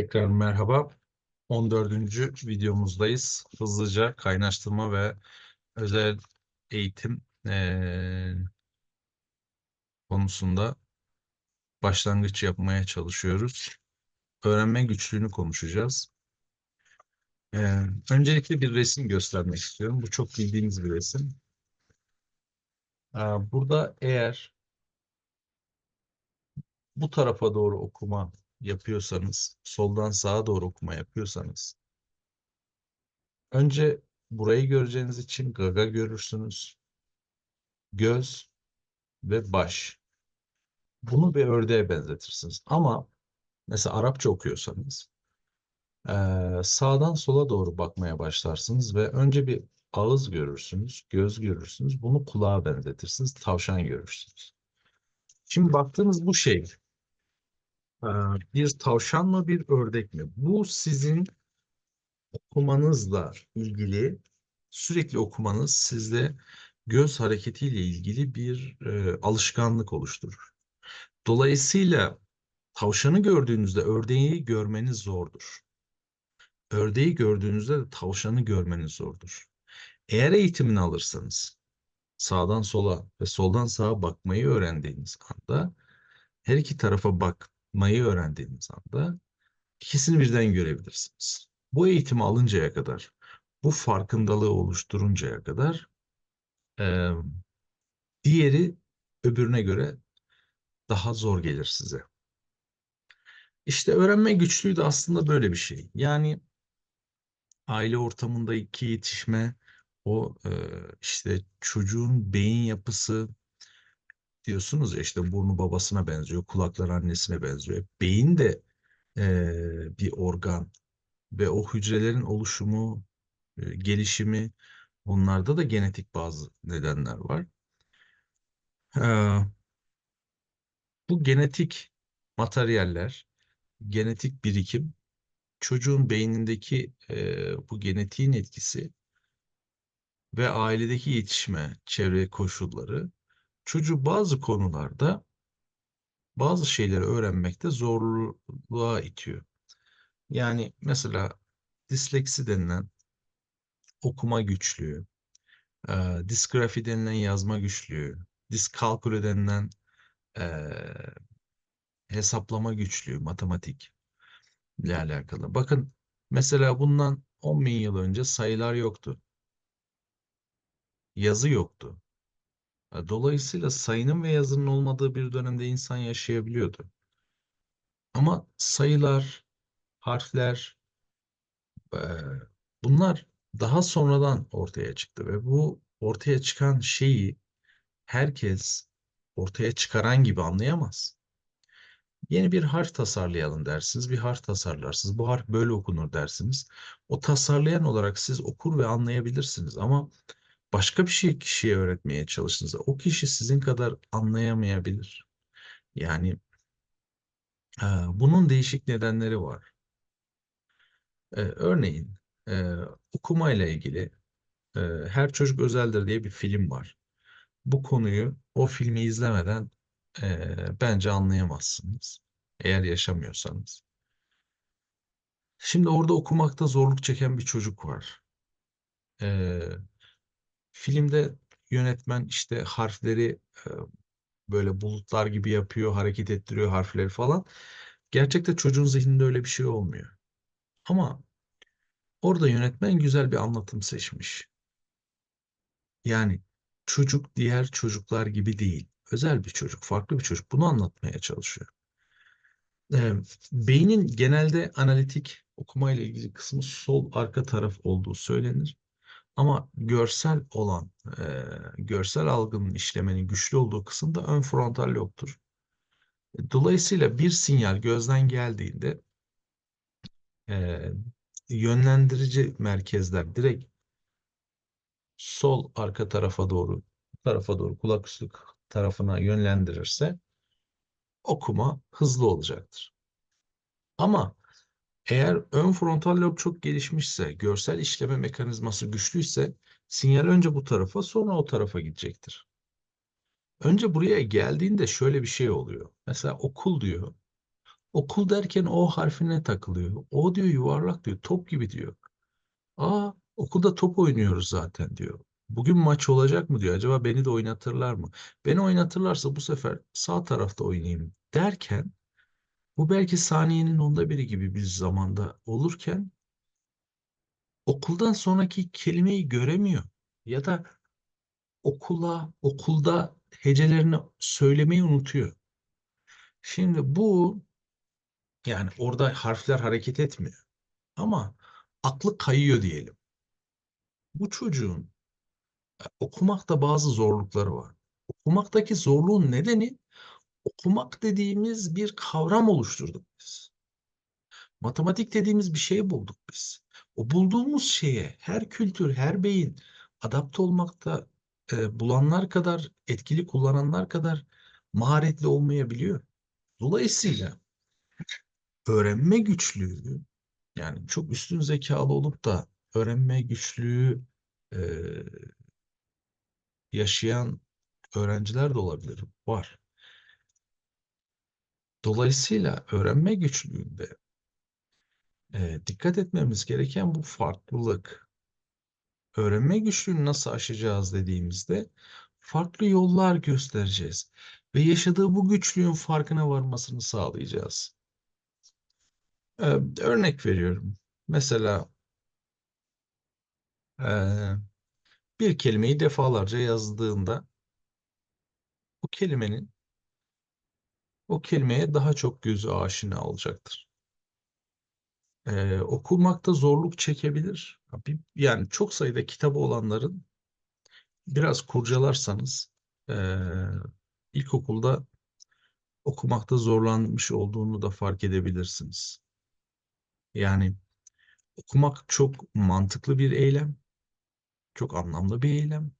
Tekrar merhaba. 14. videomuzdayız. Hızlıca kaynaştırma ve özel eğitim eee, konusunda başlangıç yapmaya çalışıyoruz. Öğrenme güçlüğünü konuşacağız. Eee, öncelikle bir resim göstermek istiyorum. Bu çok bildiğimiz bir resim. Aa, Burada eğer bu tarafa doğru okuma yapıyorsanız, soldan sağa doğru okuma yapıyorsanız, önce burayı göreceğiniz için gaga görürsünüz, göz ve baş. Bunu bir ördeğe benzetirsiniz. Ama mesela Arapça okuyorsanız, sağdan sola doğru bakmaya başlarsınız ve önce bir ağız görürsünüz, göz görürsünüz. Bunu kulağa benzetirsiniz, tavşan görürsünüz. Şimdi baktığınız bu şey, bir tavşan mı bir ördek mi? Bu sizin okumanızla ilgili sürekli okumanız sizde göz hareketiyle ilgili bir e, alışkanlık oluşturur. Dolayısıyla tavşanı gördüğünüzde ördeği görmeniz zordur. Ördeği gördüğünüzde de tavşanı görmeniz zordur. Eğer eğitimini alırsanız sağdan sola ve soldan sağa bakmayı öğrendiğiniz anda her iki tarafa bakmayı öğrendiğiniz anda ikisini birden görebilirsiniz. Bu eğitimi alıncaya kadar, bu farkındalığı oluşturuncaya kadar e, diğeri öbürüne göre daha zor gelir size. İşte öğrenme güçlüğü de aslında böyle bir şey. Yani aile ortamındaki yetişme, o e, işte çocuğun beyin yapısı diyorsunuz ya işte burnu babasına benziyor, kulakları annesine benziyor. Beyin de e, bir organ ve o hücrelerin oluşumu, e, gelişimi, onlarda da genetik bazı nedenler var. Ee, bu genetik materyaller, genetik birikim, çocuğun beynindeki e, bu genetiğin etkisi ve ailedeki yetişme, çevre koşulları çocuğu bazı konularda bazı şeyleri öğrenmekte zorluğa itiyor. Yani mesela disleksi denilen okuma güçlüğü, e, disgrafi denilen yazma güçlüğü, diskalkülü denilen e, hesaplama güçlüğü, matematik ile alakalı. Bakın mesela bundan 10 bin yıl önce sayılar yoktu. Yazı yoktu. E, Dolayısıyla sayının ve yazının olmadığı bir dönemde insan yaşayabiliyordu. Ama sayılar, harfler, e, bunlar daha sonradan ortaya çıktı ve bu ortaya çıkan şeyi herkes ortaya çıkaran gibi anlayamaz. Yeni bir harf tasarlayalım dersiniz. Bir harf tasarlarsınız. Bu harf böyle okunur dersiniz. O tasarlayan olarak siz okur ve anlayabilirsiniz ama başka bir şey kişiye öğretmeye çalıştığınızda o kişi sizin kadar anlayamayabilir. Yani e, bunun değişik nedenleri var. E, örneğin e, okumayla ilgili e, Her Çocuk Özeldir diye bir film var. Bu konuyu o filmi izlemeden e, bence anlayamazsınız. Eğer yaşamıyorsanız. Şimdi orada okumakta zorluk çeken bir çocuk var. E, filmde yönetmen işte harfleri böyle bulutlar gibi yapıyor, hareket ettiriyor harfleri falan. Gerçekte çocuğun zihninde öyle bir şey olmuyor. Ama orada yönetmen güzel bir anlatım seçmiş. Yani çocuk diğer çocuklar gibi değil. Özel bir çocuk, farklı bir çocuk. Bunu anlatmaya çalışıyor. Beynin genelde analitik okuma ile ilgili kısmı sol arka taraf olduğu söylenir. Ama görsel olan, e, görsel algının işlemenin güçlü olduğu kısımda ön frontal lobdur. Dolayısıyla bir sinyal gözden geldiğinde e, yönlendirici merkezler direkt sol arka tarafa doğru, tarafa doğru kulak üstü tarafına yönlendirirse okuma hızlı olacaktır. Ama eğer ön frontal lob çok gelişmişse, görsel işleme mekanizması güçlüyse sinyal önce bu tarafa sonra o tarafa gidecektir. Önce buraya geldiğinde şöyle bir şey oluyor. Mesela okul diyor. Okul derken O harfine takılıyor. O diyor yuvarlak diyor. Top gibi diyor. Aa okulda top oynuyoruz zaten diyor. Bugün maç olacak mı diyor. Acaba beni de oynatırlar mı? Beni oynatırlarsa bu sefer sağ tarafta oynayayım derken bu belki saniyenin onda biri gibi bir zamanda olurken okuldan sonraki kelimeyi göremiyor. Ya da okula, okulda hecelerini söylemeyi unutuyor. Şimdi bu yani orada harfler hareket etmiyor. Ama aklı kayıyor diyelim. Bu çocuğun e, okumakta bazı zorlukları var. Okumaktaki zorluğun nedeni okumak dediğimiz bir kavram oluşturduk biz. Matematik dediğimiz bir şey bulduk biz. O bulduğumuz şeye her kültür, her beyin adapte olmakta e, bulanlar kadar, etkili kullananlar kadar maharetli olmayabiliyor. Dolayısıyla öğrenme güçlüğü yani çok üstün zekalı olup da öğrenme güçlüğü e, yaşayan öğrenciler de olabilir. Var. Dolayısıyla öğrenme güçlüğünde e, dikkat etmemiz gereken bu farklılık. Öğrenme güçlüğünü nasıl aşacağız dediğimizde farklı yollar göstereceğiz ve yaşadığı bu güçlüğün farkına varmasını sağlayacağız. Ee, örnek veriyorum. Mesela e, bir kelimeyi defalarca yazdığında o kelimenin o kelimeye daha çok gözü aşina olacaktır. Ee, okumakta zorluk çekebilir. Yani çok sayıda kitabı olanların biraz kurcalarsanız e, ilkokulda okumakta zorlanmış olduğunu da fark edebilirsiniz. Yani okumak çok mantıklı bir eylem, çok anlamlı bir eylem.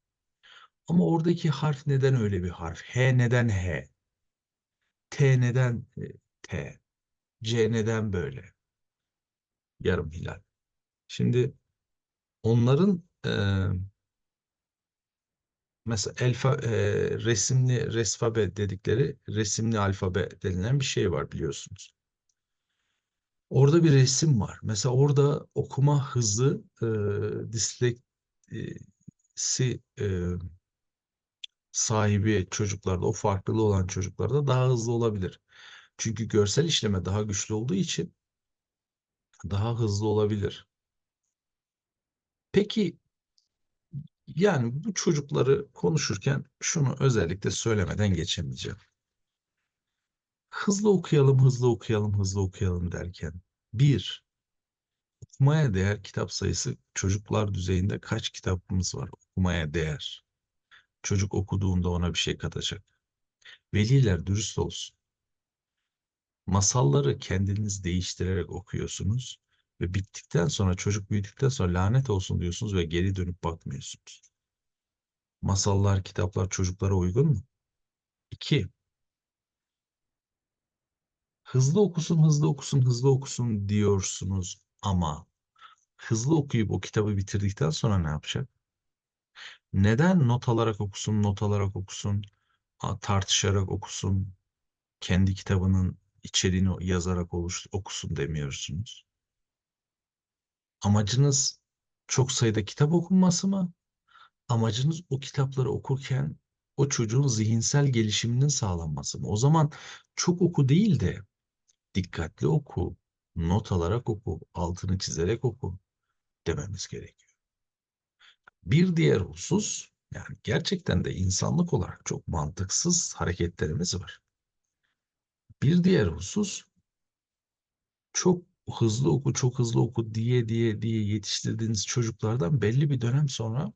Ama oradaki harf neden öyle bir harf? H neden H? T neden e, T? C neden böyle? Yarım hilal. Şimdi onların e, mesela elfa, e, resimli resfabe dedikleri resimli alfabe denilen bir şey var biliyorsunuz. Orada bir resim var. Mesela orada okuma hızı e, disleksi e, sahibi çocuklarda, o farklılığı olan çocuklarda daha hızlı olabilir. Çünkü görsel işleme daha güçlü olduğu için daha hızlı olabilir. Peki yani bu çocukları konuşurken şunu özellikle söylemeden geçemeyeceğim. Hızlı okuyalım, hızlı okuyalım, hızlı okuyalım derken bir, okumaya değer kitap sayısı çocuklar düzeyinde kaç kitabımız var okumaya değer? Çocuk okuduğunda ona bir şey katacak. Veliler dürüst olsun. Masalları kendiniz değiştirerek okuyorsunuz ve bittikten sonra çocuk büyüdükten sonra lanet olsun diyorsunuz ve geri dönüp bakmıyorsunuz. Masallar, kitaplar çocuklara uygun mu? İki, hızlı okusun, hızlı okusun, hızlı okusun diyorsunuz ama hızlı okuyup o kitabı bitirdikten sonra ne yapacak? Neden not alarak okusun, not alarak okusun, tartışarak okusun, kendi kitabının içeriğini yazarak okusun demiyorsunuz? Amacınız çok sayıda kitap okunması mı? Amacınız o kitapları okurken o çocuğun zihinsel gelişiminin sağlanması mı? O zaman çok oku değil de dikkatli oku, not alarak oku, altını çizerek oku dememiz gerekiyor. Bir diğer husus yani gerçekten de insanlık olarak çok mantıksız hareketlerimiz var. Bir diğer husus çok hızlı oku, çok hızlı oku diye diye diye yetiştirdiğiniz çocuklardan belli bir dönem sonra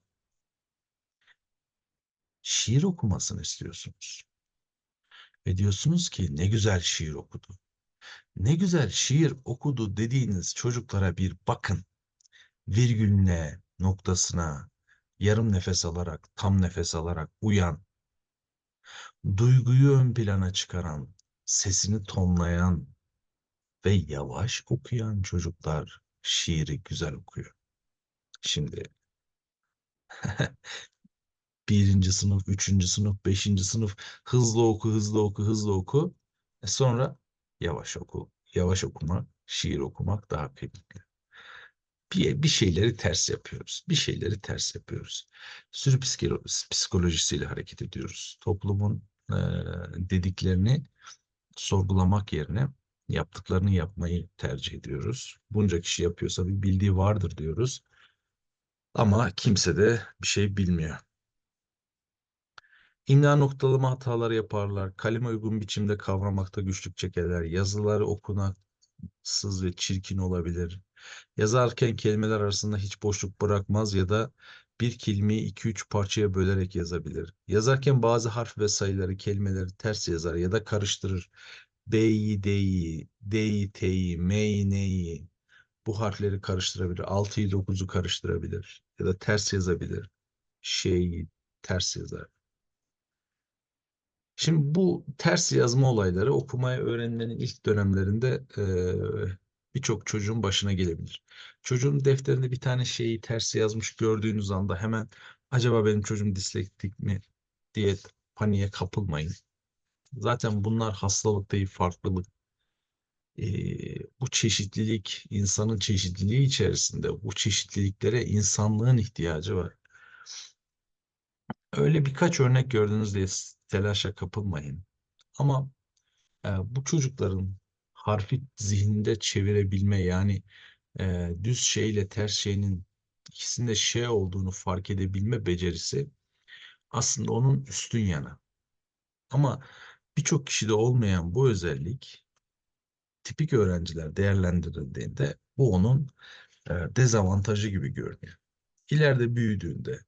şiir okumasını istiyorsunuz. Ve diyorsunuz ki ne güzel şiir okudu. Ne güzel şiir okudu dediğiniz çocuklara bir bakın. Virgülüne, noktasına, yarım nefes alarak, tam nefes alarak uyan, duyguyu ön plana çıkaran, sesini tonlayan ve yavaş okuyan çocuklar şiiri güzel okuyor. Şimdi birinci sınıf, üçüncü sınıf, beşinci sınıf hızlı oku, hızlı oku, hızlı oku. E sonra yavaş oku, yavaş okumak, şiir okumak daha kıymetli. Bir, bir şeyleri ters yapıyoruz. Bir şeyleri ters yapıyoruz. Sürü psikolojisiyle hareket ediyoruz. Toplumun e, dediklerini sorgulamak yerine yaptıklarını yapmayı tercih ediyoruz. Bunca kişi yapıyorsa bir bildiği vardır diyoruz. Ama kimse de bir şey bilmiyor. İmla noktalama hataları yaparlar. Kaleme uygun biçimde kavramakta güçlük çekerler. Yazıları okunaksız ve çirkin olabilir. Yazarken kelimeler arasında hiç boşluk bırakmaz ya da bir kelimeyi iki üç parçaya bölerek yazabilir. Yazarken bazı harf ve sayıları, kelimeleri ters yazar ya da karıştırır. B'yi, D'yi, D'yi, T'yi, M'yi, N'yi bu harfleri karıştırabilir. 6'yı 9'u karıştırabilir ya da ters yazabilir. Şeyi ters yazar. Şimdi bu ters yazma olayları okumaya öğrenmenin ilk dönemlerinde e, birçok çocuğun başına gelebilir. Çocuğun defterinde bir tane şeyi ters yazmış gördüğünüz anda hemen acaba benim çocuğum dislektik mi diye paniğe kapılmayın. Zaten bunlar hastalık değil, farklılık. E, bu çeşitlilik, insanın çeşitliliği içerisinde bu çeşitliliklere insanlığın ihtiyacı var. Öyle birkaç örnek gördünüz diye telaşa kapılmayın. Ama e, bu çocukların harfi zihninde çevirebilme yani e, düz şeyle ters şeyinin ikisinde şey olduğunu fark edebilme becerisi aslında onun üstün yanı. Ama birçok kişide olmayan bu özellik tipik öğrenciler değerlendirildiğinde bu onun e, dezavantajı gibi görünüyor. İleride büyüdüğünde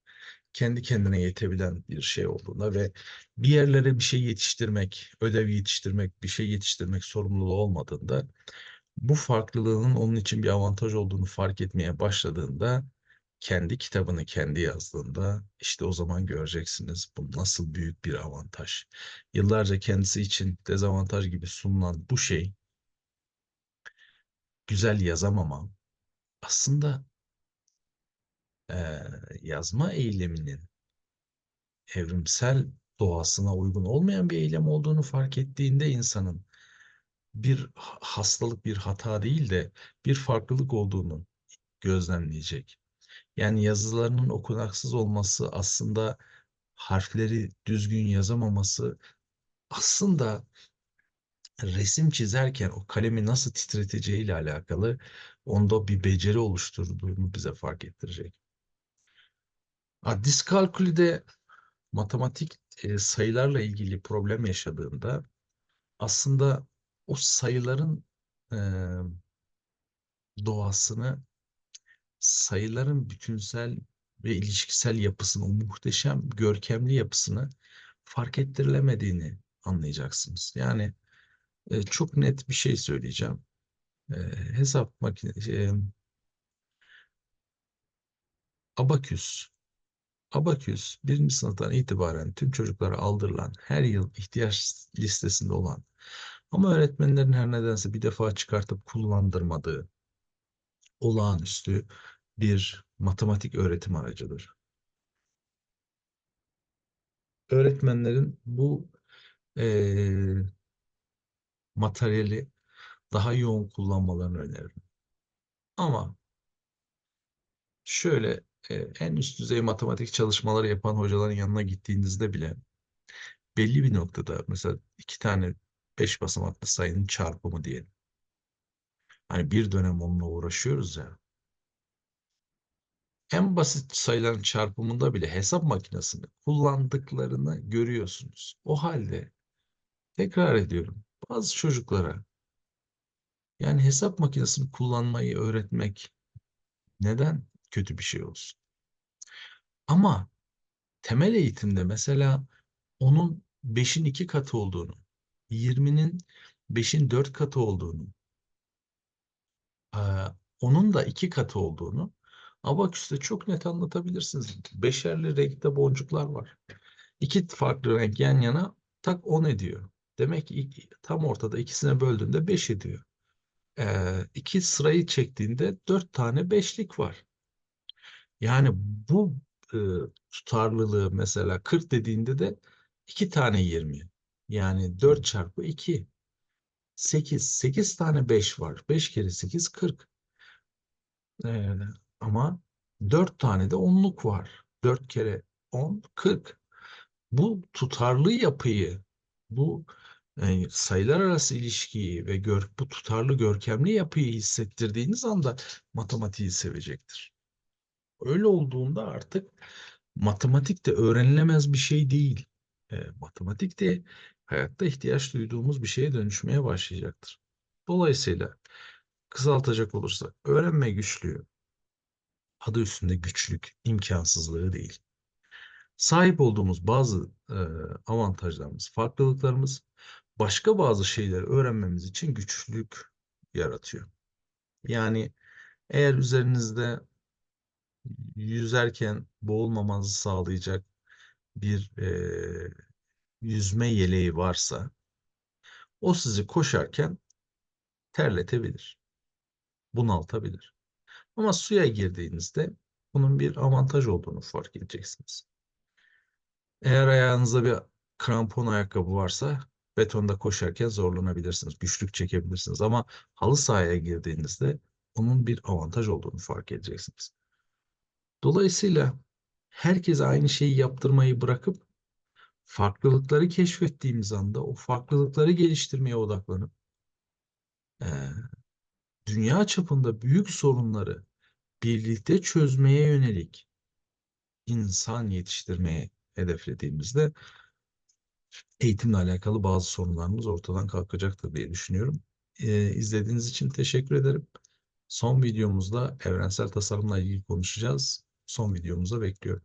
kendi kendine yetebilen bir şey olduğunda ve bir yerlere bir şey yetiştirmek, ödev yetiştirmek, bir şey yetiştirmek sorumluluğu olmadığında bu farklılığının onun için bir avantaj olduğunu fark etmeye başladığında kendi kitabını kendi yazdığında işte o zaman göreceksiniz bu nasıl büyük bir avantaj. Yıllarca kendisi için dezavantaj gibi sunulan bu şey güzel yazamama aslında e, yazma eyleminin evrimsel doğasına uygun olmayan bir eylem olduğunu fark ettiğinde insanın bir hastalık, bir hata değil de bir farklılık olduğunu gözlemleyecek. Yani yazılarının okunaksız olması aslında harfleri düzgün yazamaması aslında resim çizerken o kalemi nasıl titreteceği ile alakalı onda bir beceri oluşturduğunu bize fark ettirecek. Diskalkülüde matematik sayılarla ilgili problem yaşadığında aslında o sayıların e, doğasını sayıların bütünsel ve ilişkisel yapısını, o muhteşem, görkemli yapısını fark ettirilemediğini anlayacaksınız. Yani e, çok net bir şey söyleyeceğim. E, hesap makinesi, e, abaküs Abaküs birinci sınıftan itibaren tüm çocuklara aldırılan, her yıl ihtiyaç listesinde olan ama öğretmenlerin her nedense bir defa çıkartıp kullandırmadığı olağanüstü bir matematik öğretim aracıdır. Öğretmenlerin bu e, materyali daha yoğun kullanmalarını öneririm. Ama şöyle en üst düzey matematik çalışmaları yapan hocaların yanına gittiğinizde bile belli bir noktada mesela iki tane beş basamaklı sayının çarpımı diyelim. Hani bir dönem onunla uğraşıyoruz ya. En basit sayıların çarpımında bile hesap makinesini kullandıklarını görüyorsunuz. O halde tekrar ediyorum bazı çocuklara yani hesap makinesini kullanmayı öğretmek neden kötü bir şey olsun? Ama temel eğitimde mesela onun 5'in 2 katı olduğunu, 20'nin 5'in 4 katı olduğunu, onun da 2 katı olduğunu Abaküs'te çok net anlatabilirsiniz. Beşerli renkte boncuklar var. İki farklı renk yan yana tak 10 ediyor. Demek ki tam ortada ikisine böldüğünde 5 ediyor. Ee, iki sırayı çektiğinde 4 tane beşlik var. Yani bu e, tutarlılığı mesela 40 dediğinde de 2 tane 20. Yani 4 çarpı 2. 8. 8 tane 5 var. 5 kere 8 40. Ee, ama 4 tane de onluk var. 4 kere 10 40. Bu tutarlı yapıyı, bu e, sayılar arası ilişkiyi ve gör, bu tutarlı görkemli yapıyı hissettirdiğiniz anda matematiği sevecektir. Öyle olduğunda artık matematik de öğrenilemez bir şey değil. E, matematik de hayatta ihtiyaç duyduğumuz bir şeye dönüşmeye başlayacaktır. Dolayısıyla kısaltacak olursak öğrenme güçlüğü adı üstünde güçlük, imkansızlığı değil. Sahip olduğumuz bazı e, avantajlarımız, farklılıklarımız başka bazı şeyleri öğrenmemiz için güçlük yaratıyor. Yani eğer üzerinizde yüzerken boğulmamanızı sağlayacak bir e, yüzme yeleği varsa o sizi koşarken terletebilir, bunaltabilir. Ama suya girdiğinizde bunun bir avantaj olduğunu fark edeceksiniz. Eğer ayağınızda bir krampon ayakkabı varsa betonda koşarken zorlanabilirsiniz, güçlük çekebilirsiniz. Ama halı sahaya girdiğinizde bunun bir avantaj olduğunu fark edeceksiniz. Dolayısıyla herkes aynı şeyi yaptırmayı bırakıp farklılıkları keşfettiğimiz anda o farklılıkları geliştirmeye odaklanıp e, dünya çapında büyük sorunları birlikte çözmeye yönelik insan yetiştirmeye hedeflediğimizde eğitimle alakalı bazı sorunlarımız ortadan kalkacaktır diye düşünüyorum. Ee, izlediğiniz için teşekkür ederim. Son videomuzda evrensel tasarımla ilgili konuşacağız. Son videomuza bekliyorum.